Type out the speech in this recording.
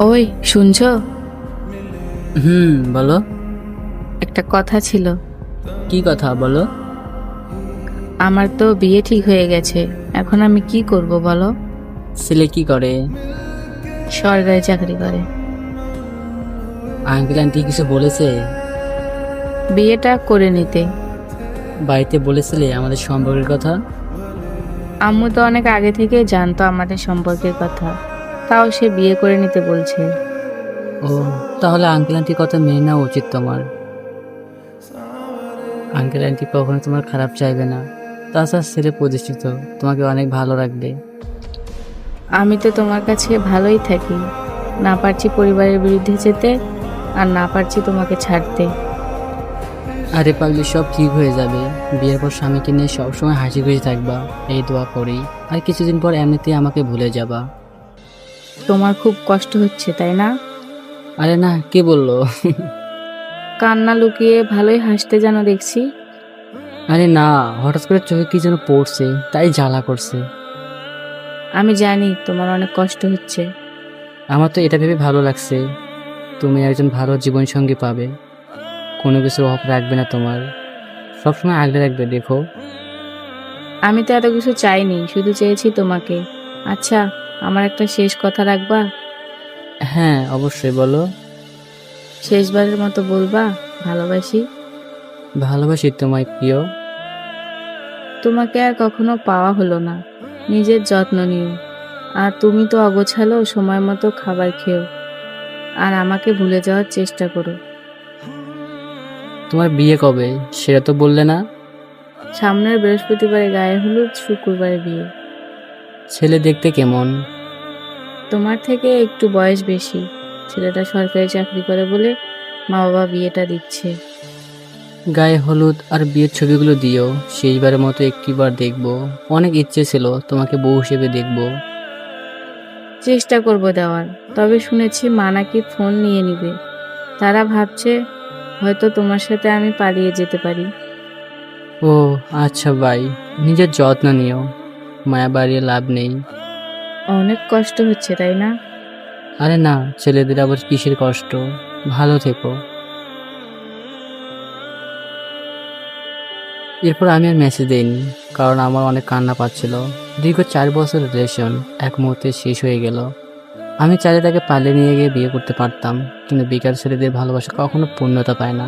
ওই শুনছো? হুম বলো। একটা কথা ছিল। কি কথা বলো? আমার তো বিয়ে ঠিক হয়ে গেছে। এখন আমি কি করব বলো? ছেলে কি করে? সরকারি চাকরি করে। আঙ্কেল আন্টি কিছু বলেছে? বিয়েটা করে নিতে। বাড়িতে বলেছিলে আমাদের সম্পর্কের কথা? আম্মু তো অনেক আগে থেকে জানতো আমাদের সম্পর্কের কথা। তাও সে বিয়ে করে নিতে বলছে। ও তাহলে আঙ্কেল আন্টির কথা মেনে নেওয়া উচিত তোমার। আঙ্কেল আন্টি কখনো তোমার খারাপ চাইবে না। তাছাড়া ছেলে প্রতিষ্ঠিত তোমাকে অনেক ভালো রাখবে। আমি তো তোমার কাছে ভালোই থাকি। না পারছি পরিবারের বিরুদ্ধে যেতে আর না পারছি তোমাকে ছাড়তে। আরে পাগলি সব ঠিক হয়ে যাবে। বিয়ের পর স্বামীকে নিয়ে সবসময় হাসি খুশি থাকবা। এই দোয়া করেই। আর কিছুদিন পর এমনিতেই আমাকে ভুলে যাবা। তোমার খুব কষ্ট হচ্ছে তাই না? আরে না কে বলল? কান্না লুকিয়ে ভালোই হাসতে যেন দেখছি। আরে না হঠাৎ করে চোখে কি যেন পড়ছে তাই জ্বালা করছে। আমি জানি তোমার অনেক কষ্ট হচ্ছে। আমার তো এটা ভেবে ভালো লাগছে তুমি একজন ভালো জীবনসঙ্গী পাবে। কোনো কিছুর অভাব রাখবে না তোমার। সবসময় আগলে রাখবে দেখো। আমি তো এত কিছু চাইনি শুধু চেয়েছি তোমাকে। আচ্ছা আমার একটা শেষ কথা রাখবা? হ্যাঁ অবশ্যই বলো। শেষবারের মতো বলবা ভালোবাসি। ভালোবাসি তোমায় প্রিয়। তোমাকে আর কখনো পাওয়া হলো না। নিজের যত্ন নিও। আর তুমি তো অগোছালো সময় মতো খাবার খেও। আর আমাকে ভুলে যাওয়ার চেষ্টা করো। তোমার বিয়ে কবে? সেটা তো বললে না। সামনের বৃহস্পতিবারে গায়ে হলুদ শুক্রবারে বিয়ে। ছেলে দেখতে কেমন? তোমার থেকে একটু বয়স বেশি। ছেলেটা সরকারি চাকরি করে বলে মা বাবা বিয়েটা দিচ্ছে। গায়ে হলুদ আর বিয়ের ছবিগুলো দিও শেষবারের মতো একটিবার দেখব। অনেক ইচ্ছে ছিল তোমাকে বউ হিসেবে দেখব। চেষ্টা করব দেওয়ার তবে শুনেছি মা নাকি ফোন নিয়ে নিবে। তারা ভাবছে হয়তো তোমার সাথে আমি পালিয়ে যেতে পারি। ও আচ্ছা ভাই নিজের যত্ন নিও। মায়া বাড়িয়ে লাভ নেই। অনেক কষ্ট হচ্ছে তাই না? আরে না ছেলেদের আবার কিসের কষ্ট? ভালো থেকো। এরপর আমি আর মেসেজ দিইনি কারণ আমার অনেক কান্না পাচ্ছিল। দীর্ঘ চার বছর রিলেশন এক মুহূর্তে শেষ হয়ে গেল। আমি চাইলে তাকে পালিয়ে নিয়ে গিয়ে বিয়ে করতে পারতাম কিন্তু বেকার ছেলেদের ভালোবাসা কখনো পূর্ণতা পায় না।